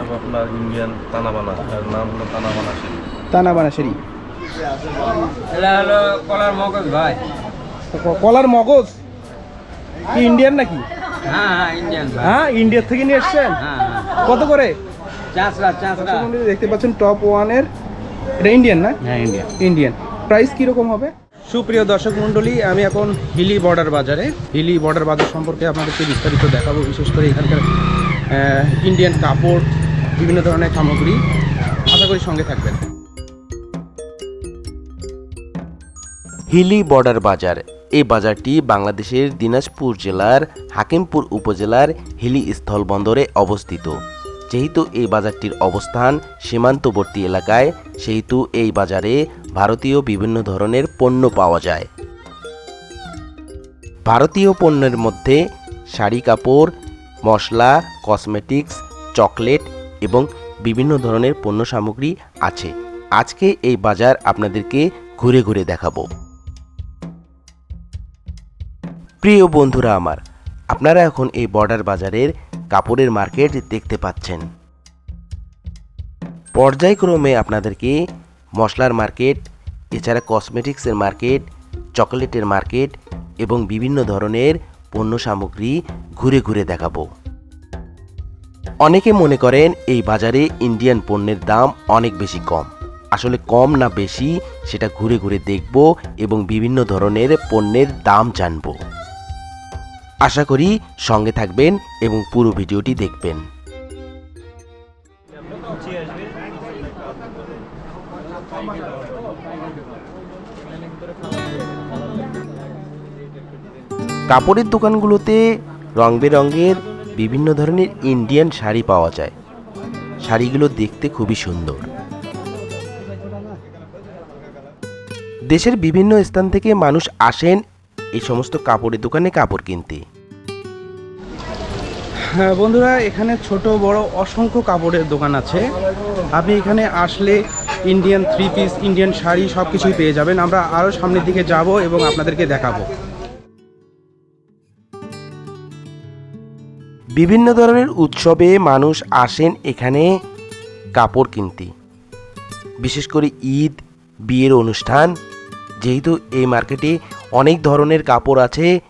হবে আপনার ইন্ডিয়ান তানাবানা এর নাম হলো তানাবানা শাড়ি তানা বানাশারি এটা হলো কলার মগজ ভাই। কলার মগজ? কি ইন্ডিয়ান নাকি? হ্যাঁ হ্যাঁ ইন্ডিয়ান ভাই। হ্যাঁ ইন্ডিয়া থেকে নিয়ে এসছেন? হ্যাঁ কত করে? দেখতে পাচ্ছেন টপ ওয়ানের এটা ইন্ডিয়ান না? হ্যাঁ ইন্ডিয়ান। ইন্ডিয়ান। প্রাইস কীরকম হবে? সুপ্রিয় দর্শক মণ্ডলী আমি এখন হিলি বর্ডার বাজারে। হিলি বর্ডার বাজার সম্পর্কে আপনাদেরকে বিস্তারিত দেখাবো বিশেষ করে এখানকার ইন্ডিয়ান কাপড় বিভিন্ন ধরনের সামগ্রী আশা করি সঙ্গে থাকবেন। হিলি বর্ডার বাজার। এই বাজারটি বাংলাদেশের দিনাজপুর জেলার হাকিমপুর উপজেলার হিলি স্থলবন্দরে অবস্থিত। যেহেতু এই বাজারটির অবস্থান সীমান্তবর্তী এলাকায়, সেহেতু এই বাজারে ভারতীয় বিভিন্ন ধরনের পণ্য পাওয়া যায়। ভারতীয় পণ্যের মধ্যে শাড়ি কাপড়, মশলা, কসমেটিক্স, চকলেট এবং বিভিন্ন ধরনের পণ্য সামগ্রী আছে। আজকে এই বাজার আপনাদেরকে ঘুরে ঘুরে দেখাবো। প্রিয় বন্ধুরা আমার, আপনারা এখন এই বর্ডার বাজারের কাপড়ের মার্কেট দেখতে পাচ্ছেন। পর্যায়ক্রমে আপনাদেরকে মশলার মার্কেট, এছাড়া কসমেটিক্সের মার্কেট, চকলেটের মার্কেট এবং বিভিন্ন ধরনের পণ্য সামগ্রী ঘুরে ঘুরে দেখাবো। অনেকে মনে করেন এই বাজারে ইন্ডিয়ান পণ্যের দাম অনেক বেশি কম। আসলে কম না বেশি, সেটা ঘুরে ঘুরে দেখব এবং বিভিন্ন ধরনের পণ্যের দাম জানব। আশা করি সঙ্গে থাকবেন এবং পুরো ভিডিওটি দেখবেন। কাপড়ের দোকানগুলোতে রং বেরঙের বিভিন্ন ধরনের ইন্ডিয়ান শাড়ি পাওয়া যায়। শাড়িগুলো দেখতে খুবই সুন্দর। দেশের বিভিন্ন স্থান থেকে মানুষ আসেন এই সমস্ত কাপড়ের দোকানে কাপড় কিনতে। হ্যাঁ বন্ধুরা, এখানে ছোট, বড়, অসংখ্য কাপড়ের দোকান আছে। আপনি এখানে আসলে Indian three piece Indian sari সব কিছুই পেয়ে যাবেন। আমরা আরও সামনের দিকে যাব এবং আপনাদেরকে দেখাবো। বিভিন্ন ধরনের উৎসবে মানুষ আসেন এখানে কাপড় কিনতে। বিশেষ করে ঈদ, বিয়ের অনুষ্ঠান, যেহেতু এই মার্কেটে অনেক ধরনের কাপড় আছে,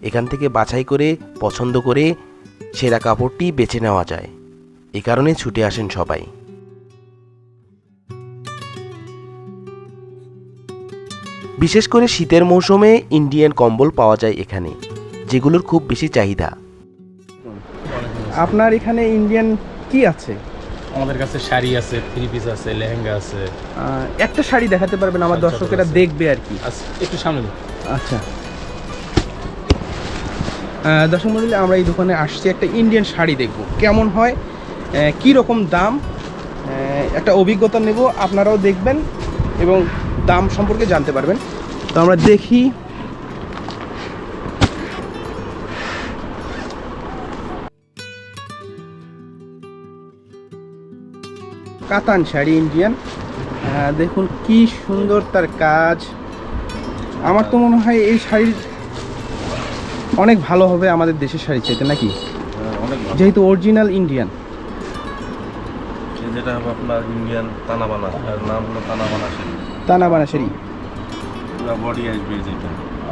এখান থেকে বাছাই করে, পছন্দ করে সেরা কাপড়টি বেছে নেওয়া যায়। এ কারণে ছুটে আসেন সবাই। বিশেষ করে শীতের মৌসুমে ইন্ডিয়ান কম্বল পাওয়া যায় এখানে, যেগুলোর খুব বেশি চাহিদা। আপনার এখানে ইন্ডিয়ান কি আছে? আমাদের কাছে শাড়ি আছে থ্রি পিস আছে লেহেঙ্গা আছে। একটা শাড়ি দেখাতে পারবেন আমার দর্শকেরা দেখবে আর কি। আচ্ছা, একটু সামনে আচ্ছা। দর্শক মন্ডলী আমরা এই দোকানে আসছি একটা ইন্ডিয়ান শাড়ি দেখব। কেমন হয় কি রকম দাম একটা অভিজ্ঞতা নেব আপনারাও দেখবেন এবং দাম সম্পর্কে জানতে পারবেন। তো আমরা দেখি কাতান শাড়ি ইন্ডিয়ান। দেখুন কি সুন্দর তার কাজ। আমার তো মনে হয় এই শাড়ির অনেক ভালো হবে আমাদের দেশের শাড়ি চাইতে নাকি? হ্যাঁ, যেহেতু অরিজিনাল ইন্ডিয়ান যেটা হবে আপনার ইন্ডিয়ান তানাবানা এর নাম হলো তানাবানা শাড়ি। তানা বানা শাড়ি বডি আসবে যেটা।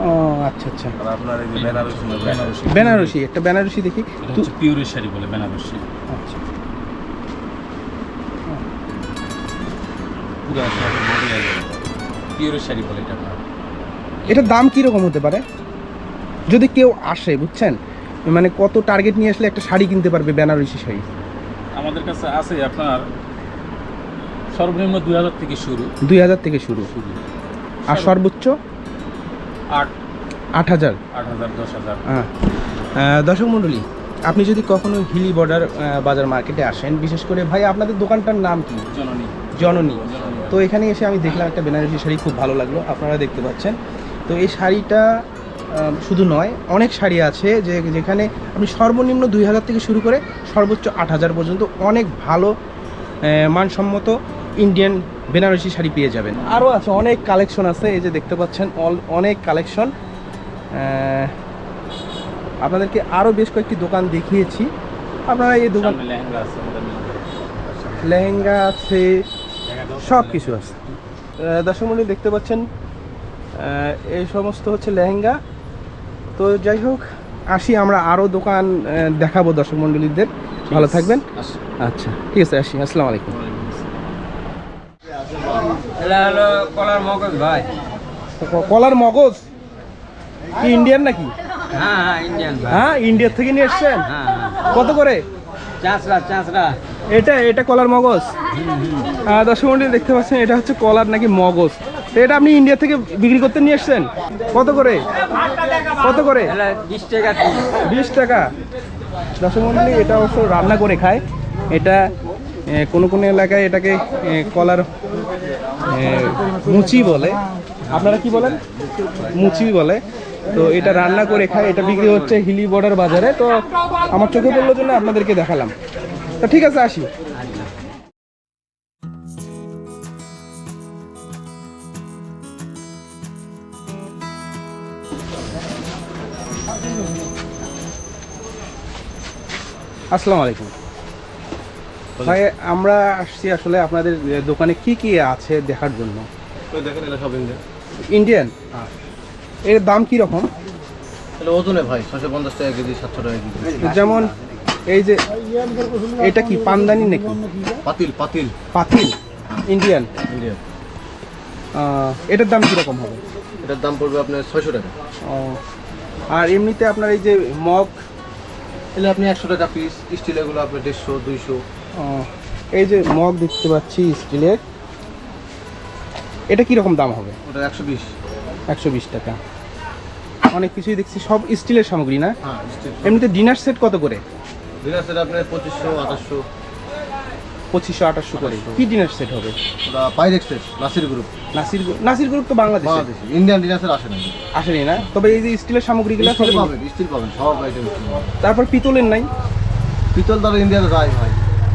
ও আচ্ছা আচ্ছা। আর আপনার এই বেনারসি বেনারসি। একটা বেনারসি দেখি। পিওরের শাড়ি বলে বেনারসি। আচ্ছা। পুরো শাড়ি বলে এটা এটার দাম কি রকম হতে পারে? যদি কেউ আসে বুঝছেন? মানে কত টার্গেট নিয়ে আসলে একটা শাড়ি কিনতে পারবে বেনারসি শাড়ি? আমাদের কাছে আছে আপনার সর্বনিম্ন দুই হাজার থেকে শুরু। দুই হাজার থেকে শুরু। আর সর্বোচ্চ? আট। আট হাজার। আট হাজার দশ হাজার। হ্যাঁ দর্শক মণ্ডলী আপনি যদি কখনো হিলি বর্ডার বাজার মার্কেটে আসেন বিশেষ করে ভাই আপনাদের দোকানটার নাম কি? জননী। জননী। তো এখানে এসে আমি দেখলাম একটা বেনারসি শাড়ি খুব ভালো লাগল আপনারা দেখতে পাচ্ছেন। তো এই শাড়িটা শুধু নয় অনেক শাড়ি আছে যে যেখানে আপনি সর্বনিম্ন দুই হাজার থেকে শুরু করে সর্বোচ্চ আট হাজার পর্যন্ত অনেক ভালো মানসম্মত ইন্ডিয়ান বেনারসি শাড়ি পেয়ে যাবেন। আরও আছে অনেক কালেকশন আছে এই যে দেখতে পাচ্ছেন অল অনেক কালেকশন। আপনাদেরকে আরও বেশ কয়েকটি দোকান দেখিয়েছি। আপনারা এই দোকান লেহেঙ্গা আছে সব কিছু আছে। আহ, দর্শক মন্ডলী দেখতে পাচ্ছেন এই সমস্ত হচ্ছে লেহেঙ্গা। তো যাই হোক আসি আমরা আরও দোকান দেখাবো দর্শক মন্ডলীদের ভালো থাকবেন। আচ্ছা ঠিক আছে আসি। আসসালামু আলাইকুম। হলো কলার মগজ ভাই। কলার মগজ? কি ইন্ডিয়ান নাকি? হ্যাঁ ইন্ডিয়ান হ্যাঁ ইন্ডিয়া থেকে নিয়ে এসছেন? হ্যাঁ হ্যাঁ। কত করে? চাঁচড়া চাঁচড়া। এটা এটা কলার মগজ? দর্শক মন্ডলী দেখতে পাচ্ছেন এটা হচ্ছে কলার নাকি মগজ। তো এটা আপনি ইন্ডিয়া থেকে বিক্রি করতে নিয়ে এসছেন? কত করে? কত করে? বিশ টাকা বিশ টাকা। দর্শক মন্ডলী এটা অবশ্য রান্না করে খায়। এটা কোনো কোনো এলাকায় এটাকে কলার মুচি বলে। আপনারা কি বলেন? মুচি বলে। তো এটা রান্না করে খায়। এটা বিক্রি হচ্ছে হিলি বর্ডার বাজারে। তো আমার চোখে পড়ল জন্য আপনাদেরকে দেখালাম। তো ঠিক আছে আসি। আসসালামু আলাইকুম। ভাই আমরা আসছি আসলে আপনাদের দোকানে কি কি আছে দেখার জন্য? ইন্ডিয়ান এর দাম কি রকম ওজনে ভাই ছশো পঞ্চাশ টাকা কেজি সাতশো টাকা কেজি। যেমন এই যে এটা কি পানদানি নাকি? পাতিল পাতিল। পাতিল ইন্ডিয়ান? ইন্ডিয়ান। এটার দাম কি রকম হবে? এটার দাম পড়বে আপনার ছয়শো টাকা। ও, আর এমনিতে আপনার এই যে মগ? এলে আপনি একশো টাকা পিস স্টিল এগুলো আপনার দেড়শো দুইশো। এই যে মগ দেখতে পাচ্ছি স্টিলের এটা কি রকম দাম হবে? ওটা একশো বিশ। একশো বিশ টাকা। অনেক কিছুই দেখছি সব স্টিলের সামগ্রী না? হ্যাঁ এমনিতে ডিনার সেট কত করে? দিনার সেট আপনার পঁচিশশো আঠাশশো। পঁচিশশো আঠাশশো করে। কি ডিনার সেট হবে? ওটা পাইরেক্সের Nasir Group Nasir Group Nasir Group তো বাংলাদেশে। বাংলাদেশি। ইন্ডিয়ান ডিনার সেট আসে না আসেনি না? তবে এই যে স্টিলের সামগ্রীগুলো স্টিল পাবেন স্টিল পাবেন সব আইটেম তারপর পিতলের নাই? পিতল দ্বারা ইন্ডিয়াতে যায় ভাই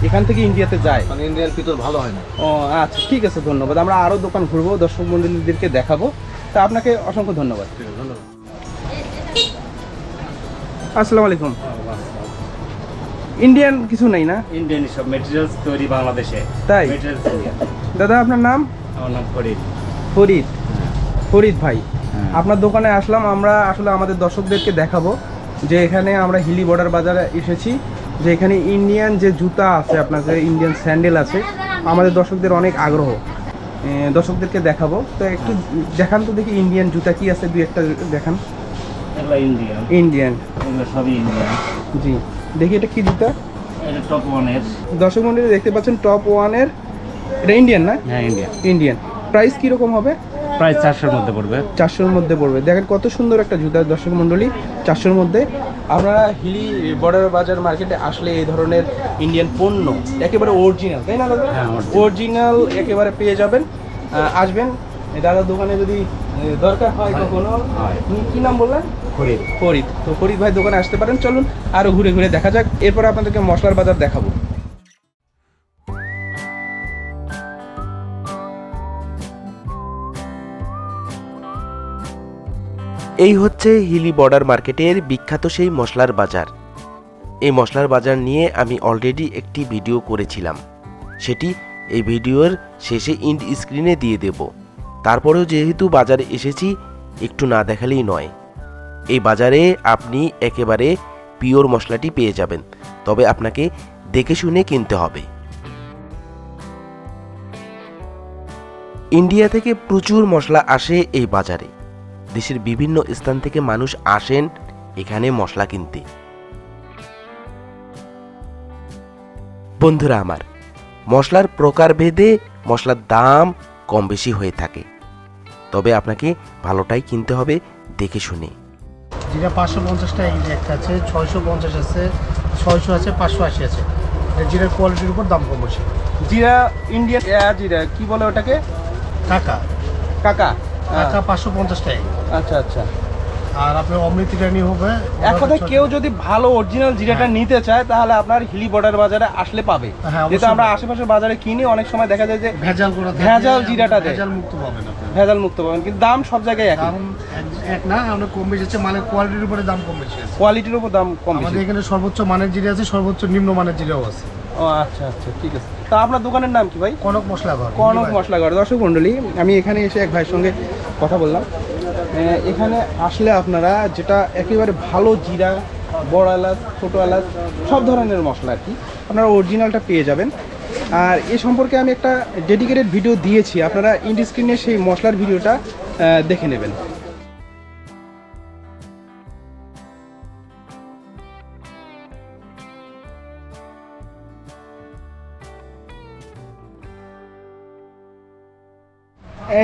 এখান থেকে ইন্ডিয়াতে যায়? কারণ ইন্ডিয়ান পিতল ভালো হয় না। ও আচ্ছা ঠিক আছে ধন্যবাদ। আমরা আরও দোকান ঘুরবো দর্শক মন্ডলীদেরকে দেখাবো। তা আপনাকে অসংখ্য ধন্যবাদ। ধন্যবাদ। আসসালামু আলাইকুম। ইন্ডিয়ান কিছু নেই না? ইন্ডিয়ান সব মেটেরিয়ালস তৈরি বাংলাদেশে। তাই? দাদা আপনার নাম? আমার নাম ফরিদ। ফরিদ। ফরিদ ভাই হ্যাঁ। আপনার দোকানে আসলাম আমরা আসলে আমাদের দর্শকদেরকে দেখাবো যে এখানে আমরা হিলি বর্ডার বাজারে এসেছি যে এখানে ইন্ডিয়ান যে জুতা আছে আপনাদের ইন্ডিয়ান স্যান্ডেল আছে আমাদের দর্শকদের অনেক আগ্রহ। দর্শকদেরকে দেখাবো। তো একটু দেখান তো দেখি ইন্ডিয়ান জুতা কি আছে দুই একটা দেখান। ইন্ডিয়ান ইন্ডিয়ান সবই ইন্ডিয়ান জি। দেখি এটা কি জুতা? এটা টপ ওয়ানের দর্শক মন্ডলী দেখতে পাচ্ছেন টপ ওয়ানের এটা ইন্ডিয়ান না? হ্যাঁ ইন্ডিয়ান ইন্ডিয়ান প্রাইস কীরকম হবে? প্রায় চারশোর মধ্যে পড়বে। চারশোর মধ্যে পড়বে। দেখেন কত সুন্দর একটা জুতা দর্শক মণ্ডলী চারশোর মধ্যে। আমরা হিলি বর্ডার বাজার মার্কেটে আসলে এই ধরনের ইন্ডিয়ান পণ্য একেবারে অরিজিনাল তাই না দাদা? হ্যাঁ, অরিজিনাল একেবারে পেয়ে যাবেন। আসবেন। দাদার দোকানে যদি দরকার হয় কখনো? হয়। কি- কি নাম বললেন? ফরিদ। ফরিদ। তো ফরিদ ভাই দোকানে আসতে পারেন। চলুন আরও ঘুরে ঘুরে দেখা যাক। এরপর আপনাদেরকে মশলার বাজার দেখাবো। এই হচ্ছে হিলি বর্ডার মার্কেটের বিখ্যাত সেই মশলার বাজার। এই মশলার বাজার নিয়ে আমি অলরেডি একটি ভিডিও করেছিলাম। সেটি এই ভিডিওর শেষে ইন্ড স্ক্রিনে দিয়ে দেব। তারপরেও যেহেতু বাজারে এসেছি, একটু না দেখালেই নয়। এই বাজারে আপনি একেবারে পিওর মশলাটি পেয়ে যাবেন, তবে আপনাকে দেখে শুনে কিনতে হবে। ইন্ডিয়া থেকে প্রচুর মশলা আসে এই বাজারে। দেশের বিভিন্ন স্থান থেকে মানুষ আসেন এখানে মশলা কিনতে। বন্ধুরা আমার, মশলার প্রকারভেদে মশলার দাম কম বেশি হয়ে থাকে। তবে আপনাকে ভালোটাই কিনতে হবে দেখে শুনে। যেটা পাঁচশো পঞ্চাশটা একটা আছে ছয়শো পঞ্চাশ আছে ছয়শো আছে পাঁচশো আশি আছে। জিরার কোয়ালিটির উপর দাম কম আছে জিরা ইন্ডিয়ান জিরা কি বলে ওটাকে? টাকা কাকা টাকা পাঁচশো পঞ্চাশ টাকা আচ্ছা আচ্ছা। আর আপনার অমৃতি রানী হবে। এক কথায় কেউ যদি ভালো অরিজিনাল জিরাটা নিতে চায় তাহলে আপনার হিলি বর্ডার বাজারে আসলে পাবে। হ্যাঁ, যেহেতু আমরা আশেপাশের বাজারে কিনি অনেক সময় দেখা যায় যে ভেজাল করে ভেজাল জিরাটা ভেজাল মুক্ত পাবেন ভেজাল মুক্ত পাবেন কিন্তু দাম সব জায়গায় এক- এক না আমরা কম বেশি আছে মালের কোয়ালিটির উপরে দাম কম বেশি আছে। কোয়ালিটির উপর দাম কম আমাদের এখানে সর্বোচ্চ মানের জিরে আছে সর্বোচ্চ নিম্ন মানের জিরেও আছে। ও আচ্ছা আচ্ছা ঠিক আছে। তা আপনার দোকানের নাম কি ভাই? কনক মশলা ঘর কনক মশলা ঘর দর্শক মণ্ডলী আমি এখানে এসে এক ভাইয়ের সঙ্গে কথা বললাম। এখানে আসলে আপনারা যেটা একেবারে ভালো জিরা, বড় এলাচ, ছোটো এলাচ, সব ধরনের মশলা আর কি, আপনারা অরিজিনালটা পেয়ে যাবেন। আর এ সম্পর্কে আমি একটা ডেডিকেটেড ভিডিও দিয়েছি, আপনারা ইন্ডি স্ক্রিনে সেই মশলার ভিডিওটা দেখে নেবেন।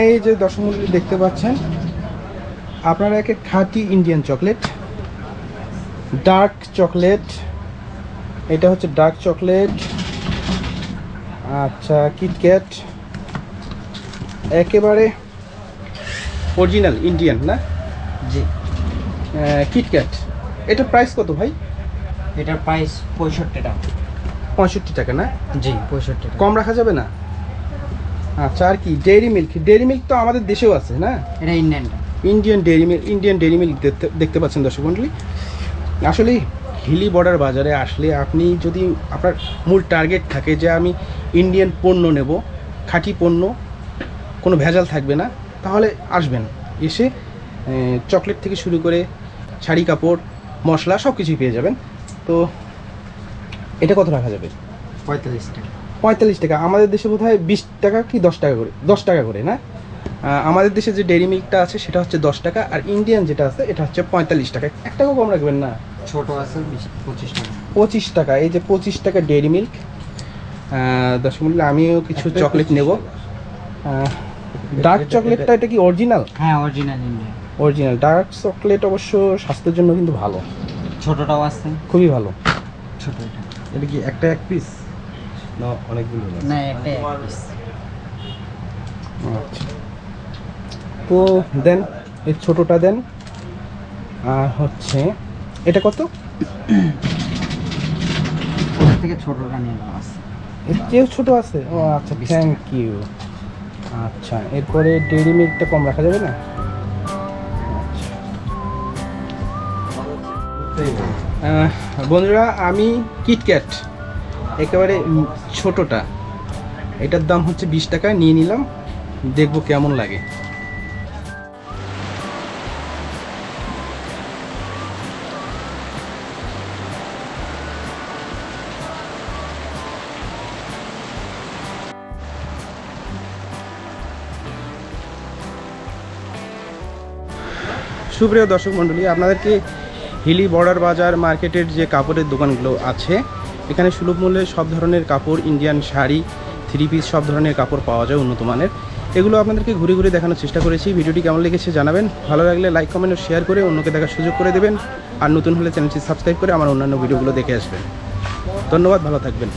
এই যে মণ্ডলী দেখতে পাচ্ছেন আপনারা একে খাঁটি ইন্ডিয়ান চকলেট ডার্ক চকলেট এটা হচ্ছে ডার্ক চকলেট আচ্ছা কিটক্যাট একেবারে অরিজিনাল ইন্ডিয়ান না? জি। কিটক্যাট এটা প্রাইস কত ভাই? এটার প্রাইস পঁয়ষট্টি টাকা। পঁয়ষট্টি টাকা না? জি পঁয়ষট্টি কম রাখা যাবে না? আচ্ছা আর কি ডেইরি মিল্ক ডেইরি মিল্ক তো আমাদের দেশেও আছে না? এটা ইন্ডিয়ানটা Indian dairy milk Indian dairy milk দেখতে দেখতে পাচ্ছেন দর্শক মন্ডলী। আসলে হিলি বর্ডার বাজারে আসলে আপনি যদি আপনার মূল টার্গেট থাকে যে আমি ইন্ডিয়ান পণ্য নেব খাঁটি পণ্য কোনো ভেজাল থাকবে না তাহলে আসবেন। এসে চকলেট থেকে শুরু করে শাড়ি কাপড় মশলা সব কিছুই পেয়ে যাবেন। তো এটা কত রাখা যাবে? পঁয়তাল্লিশ টাকা। পঁয়তাল্লিশ টাকা। আমাদের দেশে বোধ হয় বিশ টাকা কি দশ টাকা করে দশ টাকা করে না? আমাদের দেশে যে ডেরি মিল্কটা আছে সেটা হচ্ছে দশ টাকা আর ইন্ডিয়ান যেটা আছে এটা হচ্ছে পঁয়তাল্লিশ টাকা। এক টাকাও কম রাখবেন না? ছোট আছে পঁচিশ টাকা। পঁচিশ টাকা এই যে পঁচিশ টাকা ডেরি মিল্ক দশ মিনিট আমিও কিছু চকলেট নেব। ডার্ক চকলেটটা এটা কি অরিজিনাল হ্যাঁ original Indian original dark chocolate অবশ্য স্বাস্থ্যের জন্য কিন্তু ভালো। ছোটটাও আছে। খুবই ভালো। ছোট এটা। এটা কি একটা এক পিস না অনেকগুলো না একটা এক piece। আচ্ছা তো দেন এই ছোটোটা দেন। আর হচ্ছে এটা কত? থেকে ছোটটা নিয়ে আছে এর চেয়েও ছোটো আছে? ও আচ্ছা থ্যাংক ইউ আচ্ছা এরপরে ডেইরি মিল্কটা কম রাখা যাবে না। বন্ধুরা আমি কিটক্যাট একেবারে ছোটোটা। এটার দাম হচ্ছে বিশ টাকা নিয়ে নিলাম দেখব কেমন লাগে। সুপ্রিয় দর্শক মণ্ডলী, আপনাদেরকে হিলি বর্ডার বাজার মার্কেটের যে কাপড়ের দোকানগুলো আছে, এখানে সুলভ মূল্যে সব ধরনের কাপড়, ইন্ডিয়ান শাড়ি থ্রি পিস সব ধরনের কাপড় পাওয়া যায় উন্নত মানের। এগুলো আপনাদেরকে ঘুরে ঘুরে দেখানোর চেষ্টা করেছি। ভিডিওটি কেমন লেগেছে জানাবেন। ভালো লাগলে লাইক, কমেন্ট ও শেয়ার করে অন্যকে দেখার সুযোগ করে দেবেন। আর নতুন হলে চ্যানেলটি সাবস্ক্রাইব করে আমার অন্যান্য ভিডিওগুলো দেখে আসবেন। ধন্যবাদ, ভালো থাকবেন।